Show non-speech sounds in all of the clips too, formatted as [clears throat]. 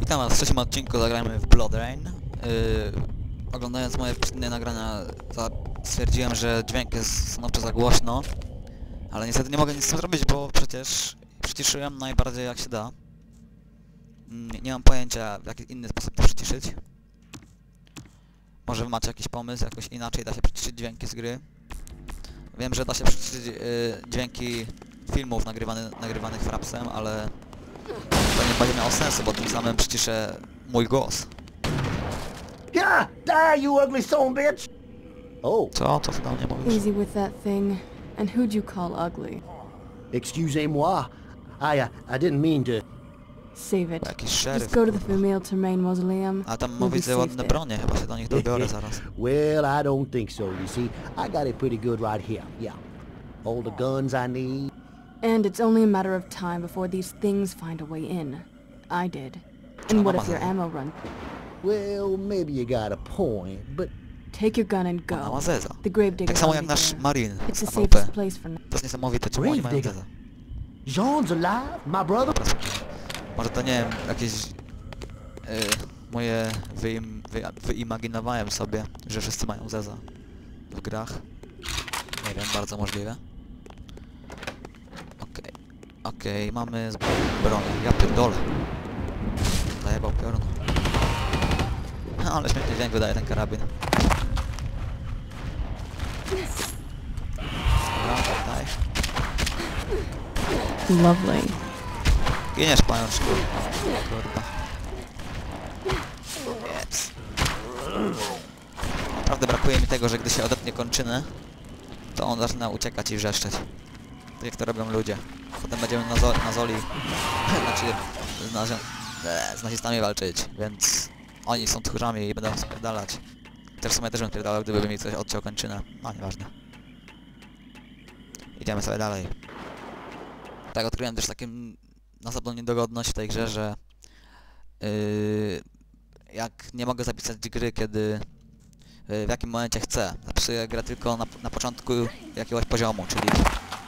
Witam was w trzecim odcinku Zagrajmy w Blood Rain. Yy, oglądając moje poprzednie nagrania stwierdziłem, że dźwięk jest stanowczo za głośno. Ale niestety nie mogę nic z tym zrobić, bo przecież przyciszyłem najbardziej jak się da. Mm, Nie, mam pojęcia w jaki inny sposób to przyciszyć. Może wy macie jakiś pomysł, jakoś inaczej da się przyciszyć dźwięki z gry. Wiem, że da się przyciszyć yy, dźwięki filmów nagrywany, nagrywanych frapsem, ale to nie będzie miało sensu, bo tym samym przyciszę mój głos. Yeah, die, you ugly son bitch! Oh, Co? Co ty do mnie mówisz? Easy with that thing. And who'd you call ugly? excusez-moi. I, uh, I didn't mean to... Save it. Jakiś Just szeryf. go to the Female Termain Mausoleum. A tam ma widzę ładne bronie, chyba się do nich dobiorę [laughs] zaraz. well, I don't think so, you see. I got it pretty good right here, yeah. All the guns I need. And it's only a matter of time before these things find a way in. I did. And what if your ammo run? Well, maybe you got a point, but... Take your gun and go. The gravedigger's Tak samo jak nasz there. Marin It's the safest place for now. To jest niesamowite, czemu oni mają Gravedigger. zeza. Jean's alive, my brother? Może to nie wiem, jakieś... Yy, moje wyim, wy, wyimaginowałem sobie, że wszyscy mają zeza w grach. Nie wiem, bardzo możliwe. Okej. Okej, mamy z broń. Ja pierdolę. Zajebał piorun. [laughs] Ale śmieszny dźwięk wydaje ten karabin. Lovely. Giniesz pajączku. Kurwa. Jeps. Naprawdę brakuje mi tego, że gdy się odetnie kończynę, to on zaczyna uciekać i wrzeszczeć. Tak jak to robią ludzie. Potem będziemy na, zo na Zoli, [laughs] znaczy z, nazi e, z nazistami walczyć, więc oni są tchórzami i będą spierdalać. Też w sumie też bym spierdalał, gdyby mi coś odciął kończynę. No, nieważne. Idziemy sobie dalej. Tak, odkryłem też takim następną niedogodność w tej grze, że yy, jak nie mogę zapisać gry, kiedy yy, w jakim momencie chcę. Zapisuję grę tylko na, na początku jakiegoś poziomu, czyli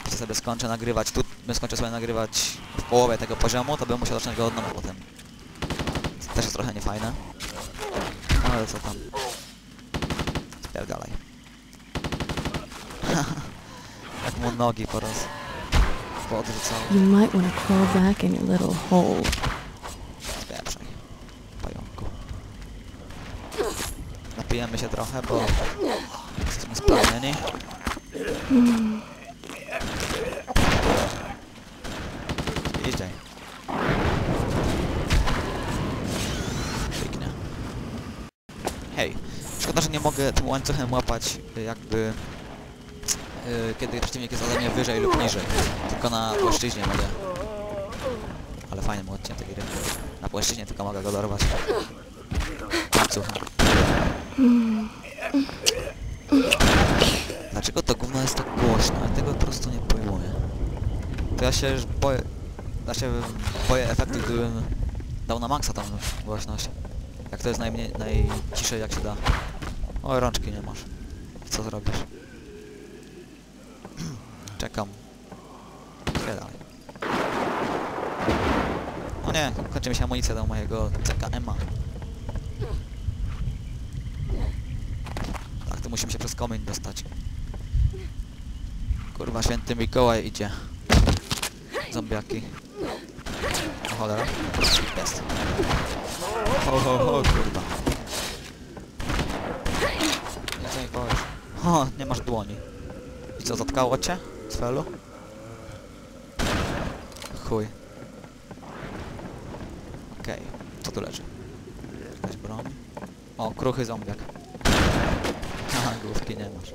jeśli sobie skończę nagrywać, tu bym skończył sobie nagrywać w połowie tego poziomu, to bym musiał zacząć go od nowa potem. To też jest trochę niefajne. Ale co tam. Spierdalaj. [laughs] jak mu nogi po raz poodrzucało. You might want to crawl back in your little hole. Spieprzaj, pająku. Napijemy się trochę, bo jesteśmy spragnieni. Idziej. Hej, szkoda, że nie mogę tym łańcuchem łapać y, jakby y, kiedy przeciwnik jest ode mnie wyżej lub niżej. Tylko na płaszczyźnie mogę. Ale fajny mu odcinek tej gry. Na płaszczyźnie tylko mogę go dorwać. Łańcuchem. Dlaczego to gówno jest tak głośno? Ja tego po prostu nie pojmuję. To ja się boję... Ja się boję efektu, gdybym dał na maksa tą głośność. Jak to jest najmniej, najciszej jak się da. Oj, rączki nie masz. Co zrobisz? [clears throat] Czekam. Dalej. O nie, kończy mi się amunicja do mojego CKM-a. Tak, to musimy się przez komin dostać. Kurwa, święty Mikołaj idzie. Zombiaki. Cholera. Jest. Ho, ho, ho, kurwa. Nie co mi powiesz. O, nie masz dłoni. I co, zatkało cię? Cfelu? Chuj. Okej, co tu leży? Jakaś broń? O, kruchy zombiak. Haha, [laughs] główki nie masz.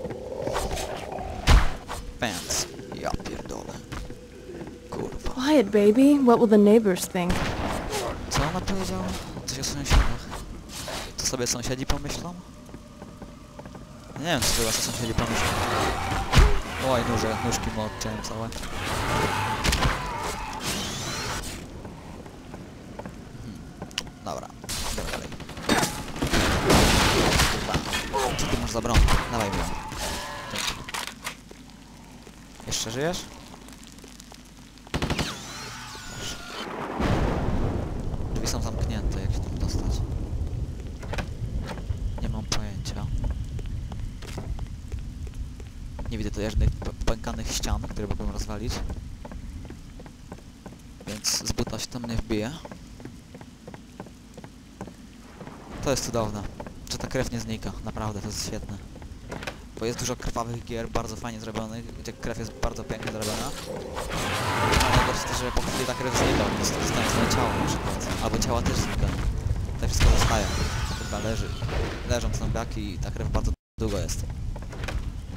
Quiet, baby. What will the neighbors think? Co ona powiedziała? Coś o sąsiadach. Co sobie sąsiedzi pomyślą? Nie wiem, co sobie sąsiedzi pomyślą. Oj, nóże, nóżki mu odciąłem całe. Hmm. Dobra, idę dalej. Co ty masz za broń? Dawaj. Dzięki. Jeszcze żyjesz? Proszę. Drzwi są zamknięte, jak dostać? Nie mam pojęcia. Nie widzę tutaj żadnych pękanych ścian, które mogą rozwalić. Więc z buta się tam nie wbije. To jest cudowne. Że ta krew nie znika. Naprawdę, to jest świetne. Bo jest dużo krwawych gier, bardzo fajnie zrobionych, gdzie krew jest bardzo pięknie zrobiona. Ale najgorsze to, że po chwili ta krew znika, po prostu zostaje swoje ciało na przykład. Albo ciała też znika. To wszystko zostaje. Kurwa leży. Leżą zombiaki i ta krew bardzo długo jest.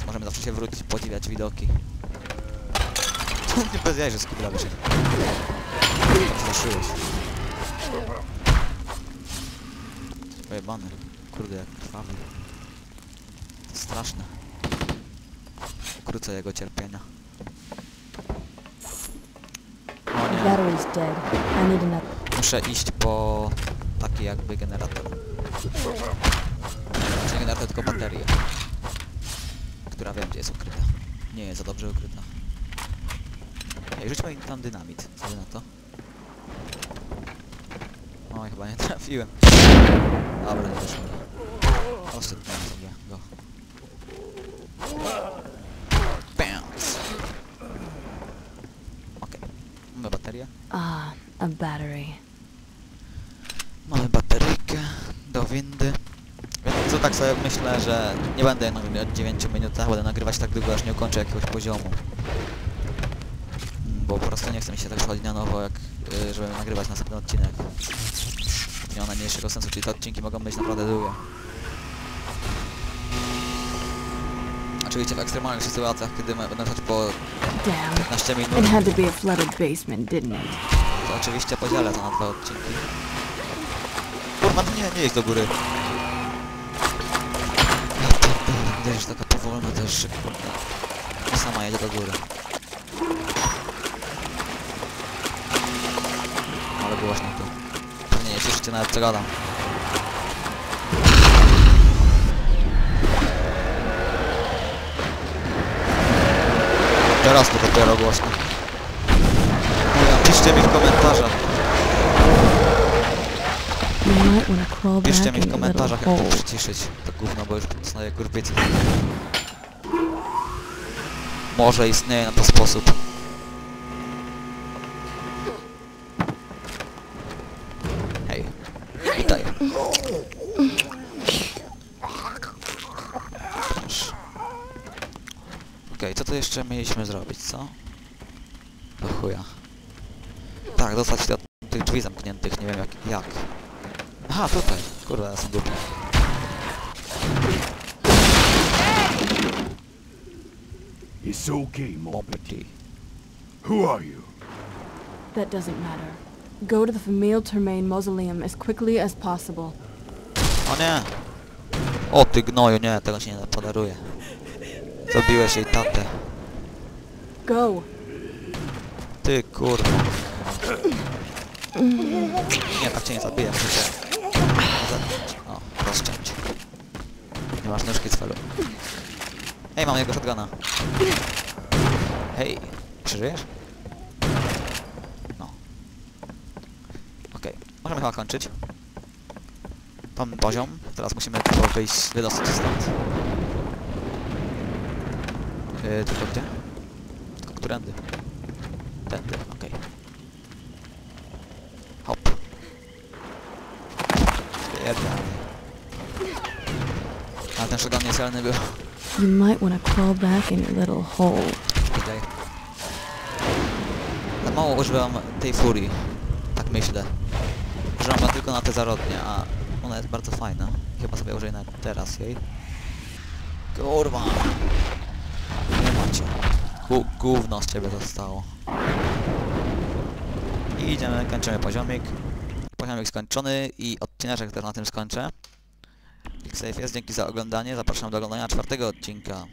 Możemy zawsze się wrócić, podziwiać widoki. Nie bez jaj, że skubla wyszedł. Zaszyłeś. Pojebany. Kurde, jak krwawy. To straszne. Ukrócę jego cierpienia. O The nie. battery's dead. I need another. Muszę iść po taki jakby generator. Nie generator, tylko baterię. Która wiem gdzie jest ukryta. Nie jest za dobrze ukryta. Ej, rzućmy im tam dynamit. Co na to? Oj, chyba nie [laughs] trafiłem. Dobra, nie doszło. Osypnąłem sobie go. Bams! Okej. Mamy baterię. Ah, a battery. Mamy bateryjkę do windy. Tak sobie myślę, że nie będę nagrywać 9 minutach, będę nagrywać tak długo, aż nie ukończę jakiegoś poziomu. Bo po prostu nie chcę mi się tak przychodzić na nowo, jak y, żeby nagrywać następny odcinek. Nie ma najmniejszego sensu, czyli te odcinki mogą być naprawdę długie. Oczywiście w ekstremalnych sytuacjach, kiedy będę choć po Damn. 15 It minut, to oczywiście podzielę to na dwa odcinki. Kurwa, no nie, nie jedź do góry. Już taka powolna, już kurde. I sama jedzie do góry. Ale głośno tu. Pewnie nie cieszycie nawet co gadam. Teraz to dopiero głośno. Piszcie mi w komentarzach. You might want to crawl back Piszcie mi in w komentarzach jak to przyciszyć. To gówno, bo już dostaję kurwicy. Może istnieje na to sposób. Hej. Witaj. Okej, co to jeszcze mieliśmy zrobić, co? Do chuja. Tak, dostać się do tych drzwi zamkniętych, nie wiem jak. jak. Aha, tutaj. Kurwa, ja jestem głupi. It's okay, Mom. Mompety. Who are you? That doesn't matter. Go to the Famille Termain Mausoleum as quickly as possible. O nie! O ty gnoju, nie, tego się nie podaruję. Zabiłeś jej tatę. Go! Ty kurwa. Nie, tak cię nie zabiję, zabić. O, rozciąć. Nie masz nóżki cfelu. Hej, mam jego shotguna. Hej, przeżyjesz? No. Okej, możemy chyba kończyć. Tam poziom, teraz musimy tylko wyjść, wydostać się stąd. Yy, tylko gdzie? Tylko którędy? Tędy, okej. Hop. Pierdolę. Ale ten shotgun niecelny był. You might want to crawl back in your little hole. Tutaj. Za mało używam tej furii. Tak myślę. Używam go tylko na te zarodnie, a ona jest bardzo fajna. Chyba sobie użyję nawet teraz jej. Kurwa. Nie macie. Gó gówno z ciebie zostało. I idziemy, kończymy poziomik. Poziomik skończony i odcineczek też na tym skończę. Safe jest, dzięki za oglądanie. Zapraszam do oglądania czwartego odcinka.